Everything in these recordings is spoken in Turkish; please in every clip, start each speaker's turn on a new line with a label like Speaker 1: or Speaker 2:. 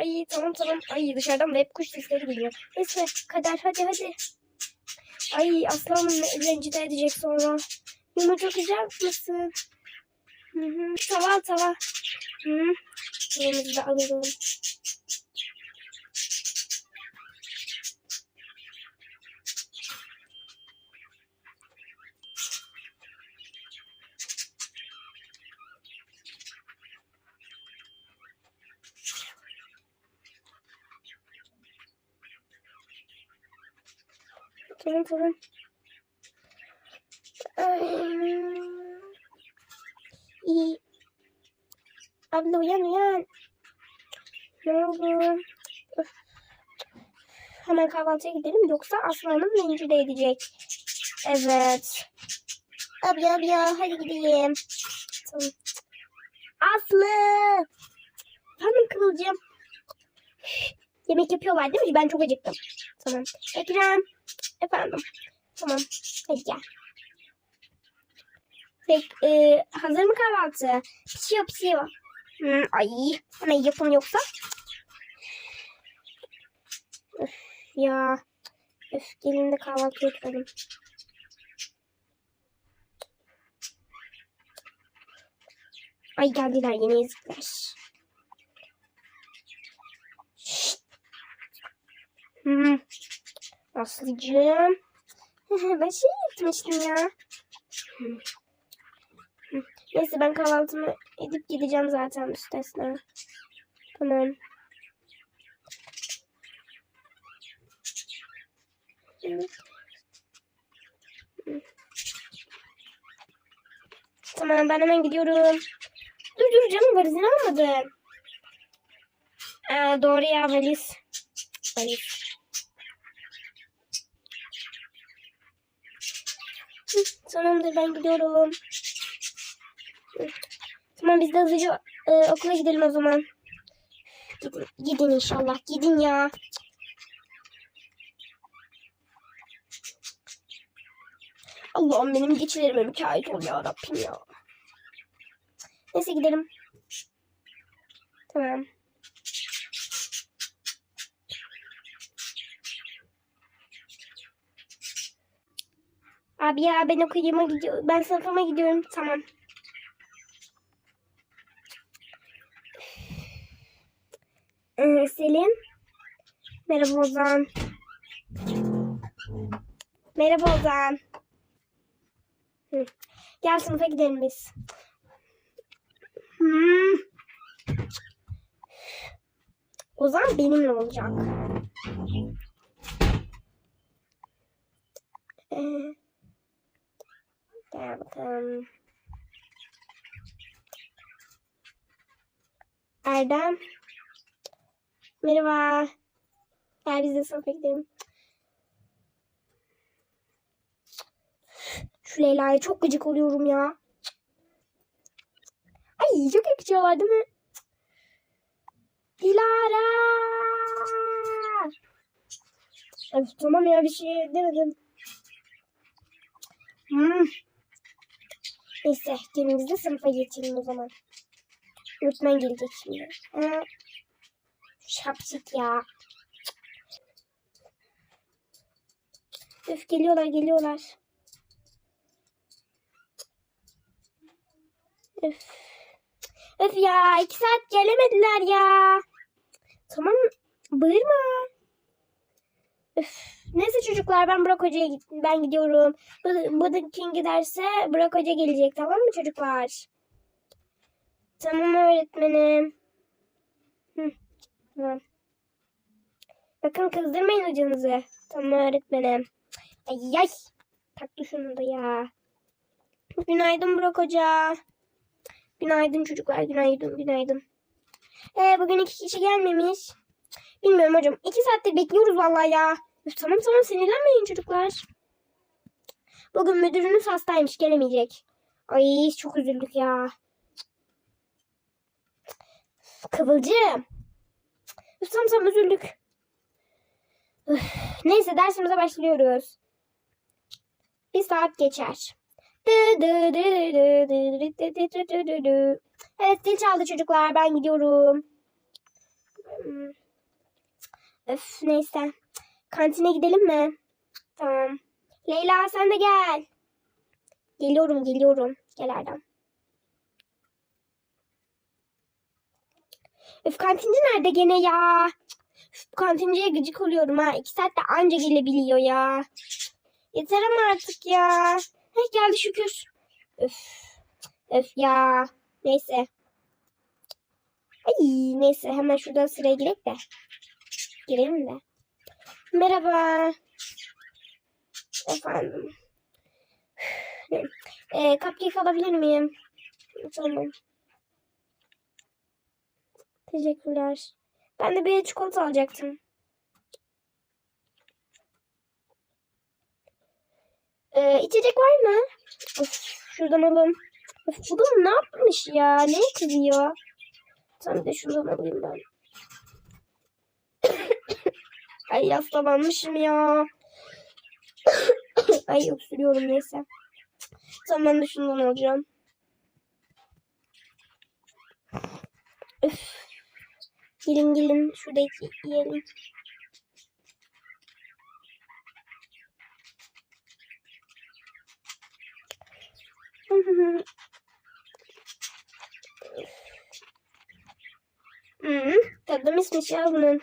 Speaker 1: Ay tamam tamam. Ay dışarıdan da hep kuş sesleri geliyor. Neyse kader hadi hadi. Ay aslanım rencide edecek sonra. Yumurta sıcak mısın? Hı hı. Tava tava. Hı. Yemeğimizi de alalım. Tamam. Ay. İyi. Abla uyan uyan. Öf. Hemen kahvaltıya gidelim yoksa aslanım rencide edecek. Evet. Abla abla hadi gidelim. Tamam. Aslı. Efendim Kıvılcım. Yemek yapıyorlar değil mi? Ben çok acıktım. Tamam. Ekrem. Efendim. Tamam. Hadi gel. Pek, e, hazır mı kahvaltı? Pişiyor pişiyor. Hmm, ay hemen yapın yoksa. Öf, ya. Öf, gelin de kahvaltı yapalım. Ay geldiler yine ezikler. Şşt. Hmm. Aslıcığım. ben şey yapmıştım ya. Neyse ben kahvaltımı edip gideceğim zaten müstesna. Tamam. Tamam ben hemen gidiyorum. Dur dur canım valizini almadım. Ee, doğru ya valiz. Valiz. Tamamdır ben gidiyorum. Tamam biz de hızlıca e, okula gidelim o zaman. Gidin, gidin inşallah. Gidin ya. Allah'ım benim geçilerime mükayet ol ya Rabbim ya. Neyse gidelim. Tamam. Abi ya ben okuyuma gidiyorum. Ben sınıfıma gidiyorum. Tamam. Ee, Selim. Merhaba Ozan. Merhaba Ozan. Hı. Gel sınıfa gidelim biz. Hmm. Ozan benimle olacak. Ee, bakalım. Erdem. Merhaba. Gel biz de sınıfa gidelim. Şu Leyla'ya çok gıcık oluyorum ya. Ay çok yakışıyorlar değil mi? Dilara. Öf, tamam ya bir şey demedim. Hmm. Neyse gelin biz de sınıfa geçelim o zaman. Öğretmen gelecek şimdi. Şapşik ya. Öf geliyorlar geliyorlar. Öf. Öf ya iki saat gelemediler ya. Tamam bağırma. Öf. Neyse çocuklar ben Burak Hoca'ya gittim. Ben gidiyorum. Bu, bu kim giderse Burak Hoca gelecek tamam mı çocuklar? Tamam öğretmenim. Tamam. Bakın kızdırmayın hocanızı. Tamam öğretmenim. Ay ay. Taktı şunu da ya. Günaydın Burak Hoca. Günaydın çocuklar. Günaydın. Günaydın. Ee, bugün iki kişi gelmemiş. Bilmiyorum hocam. İki saattir bekliyoruz vallahi ya. Tamam tamam sinirlenmeyin çocuklar. Bugün müdürünüz hastaymış gelemeyecek. Ay çok üzüldük ya. Kıvılcım. Tamam tamam üzüldük. Neyse dersimize başlıyoruz. Bir saat geçer. Evet zil çaldı çocuklar ben gidiyorum. Öf neyse. Kantine gidelim mi? Tamam. Leyla sen de gel. Geliyorum geliyorum. Gel Erdem. Öf kantinci nerede gene ya? Üf, kantinciye gıcık oluyorum ha. İki saatte anca gelebiliyor ya. Yeter ama artık ya. Heh, geldi şükür. Öf. Öf ya. Neyse. Ay neyse hemen şuradan sıraya girek de. Girelim de. Merhaba. Efendim. Ee, cupcake alabilir miyim? Tamam. Teşekkürler. Ben de bir çikolata alacaktım. Ee, içecek var mı? Of, şuradan alalım. Of, bu ne yapmış ya? Ne kızıyor? Sen de şuradan alayım ben. Ay hastalanmışım ya. Ay öksürüyorum neyse. Tamam ben de şundan alacağım. Üf. Gelin gelin şurada iki- yiyelim. Hmm, tadı mismiş ya bunun.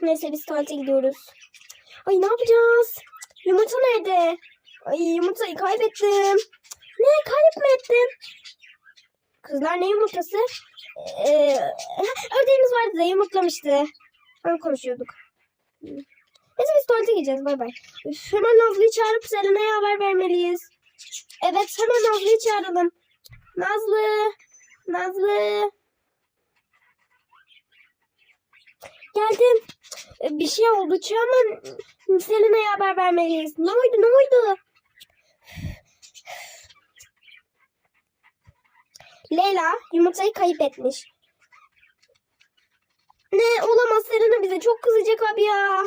Speaker 1: Neyse biz tuvalete gidiyoruz. Ay ne yapacağız? Yumurta nerede? Ay yumurtayı kaybettim. Ne kaybetme ettim. Kızlar ne yumurtası? Ee, ördeğimiz vardı da yumurtlamıştı. Ben konuşuyorduk. Neyse biz tuvalete gideceğiz. Bay bay. Hemen Nazlı'yı çağırıp Selena'ya haber vermeliyiz. Evet hemen Nazlı'yı çağıralım. Nazlı. Nazlı. Geldim. Ee, Bir şey oldu. Hemen Selena'ya haber vermeliyiz. Ne oldu? Ne oldu? Leyla yumurtayı kayıp etmiş. Ne olamaz Selena bize çok kızacak abi ya.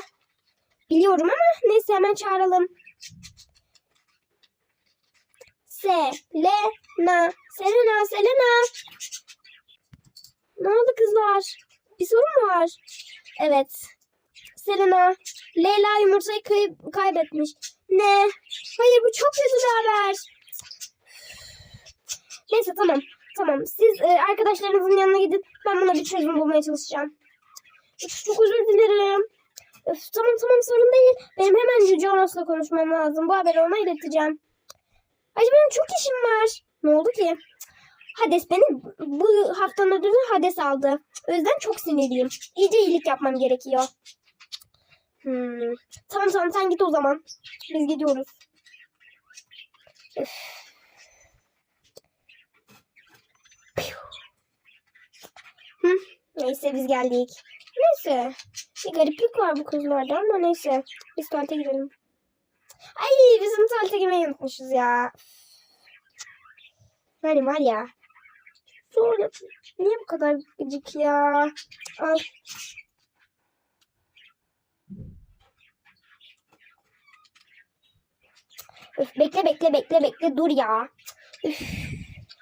Speaker 1: Biliyorum ama neyse hemen çağıralım. Selena, Selena, Selena. Kızlar? Bir sorun mu var? Evet. Selena, Leyla yumurtayı kayıp, kaybetmiş. Ne? Hayır bu çok kötü bir haber. Neyse tamam. Tamam. Siz e, arkadaşlarınızın yanına gidin. Ben buna bir çözüm bulmaya çalışacağım. Çok özür dilerim. Öf, tamam tamam sorun değil. Benim hemen Yüce Onos'la konuşmam lazım. Bu haberi ona ileteceğim. Ay benim çok işim var. Ne oldu ki? Hades beni bu haftanın ödülünü Hades aldı. O yüzden çok sinirliyim. İyice iyilik yapmam gerekiyor. Hmm. Tamam tamam sen git o zaman. Biz gidiyoruz. Hı, neyse biz geldik. Neyse. Bir gariplik var bu kızlarda ama neyse. Biz tuvalete girelim. Ay bizim tuvalete girmeyi unutmuşuz ya. Yani var ya. Sonra niye bu kadar gıcık ya? Al. Üf, bekle bekle bekle bekle dur ya. Üf.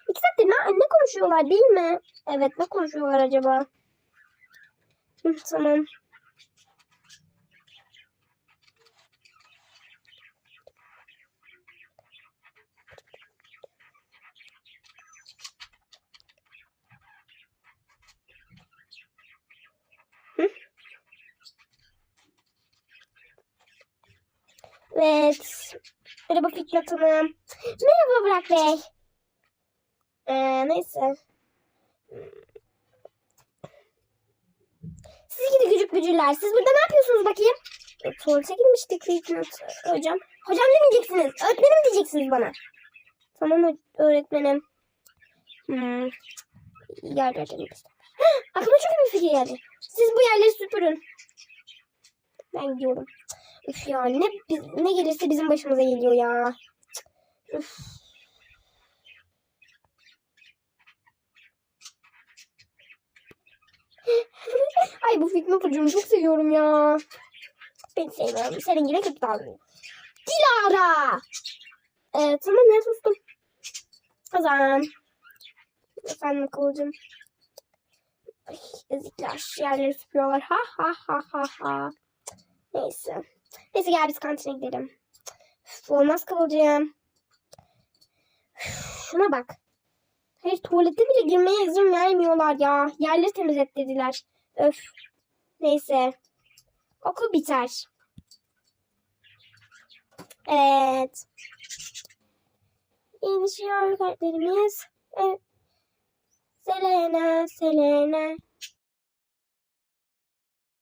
Speaker 1: İki saattir ne, ne konuşuyorlar değil mi? Evet ne konuşuyorlar acaba? Hı, tamam. Hı? Evet. Merhaba Fikret Hanım. Merhaba Burak Bey. Ee, neyse. Siz gidi gücük gücüler. Siz burada ne yapıyorsunuz bakayım? E, tuvalete girmiştik Fikret hocam. Hocam demeyeceksiniz. Öğretmenim diyeceksiniz bana. Tamam öğretmenim. Hmm. Yer öğretmenim. Aklıma çok bir fikir geldi. Siz bu yerleri süpürün. Ben gidiyorum. Üf ya ne, ne gelirse bizim başımıza geliyor ya. Üf. Ay bu Fitnat hocamı çok seviyorum ya. Ben sevmiyorum. Senin gibi kötü davranıyor. Dilara! Ee, tamam ya sustum. Kazan. Efendim Kıvılcım. Ay, ezikler. Yerleri süpürüyorlar. Ha ha ha ha ha. Neyse. Neyse gel biz kantine gidelim. Üf, olmaz Kıvılcım. Şuna bak. Hayır tuvalete bile girmeye izin vermiyorlar ya. Yerleri temizlet dediler. Öf. Neyse. Okul biter. Evet. İnişiyor kalplerimiz. Evet. Selena, Selena.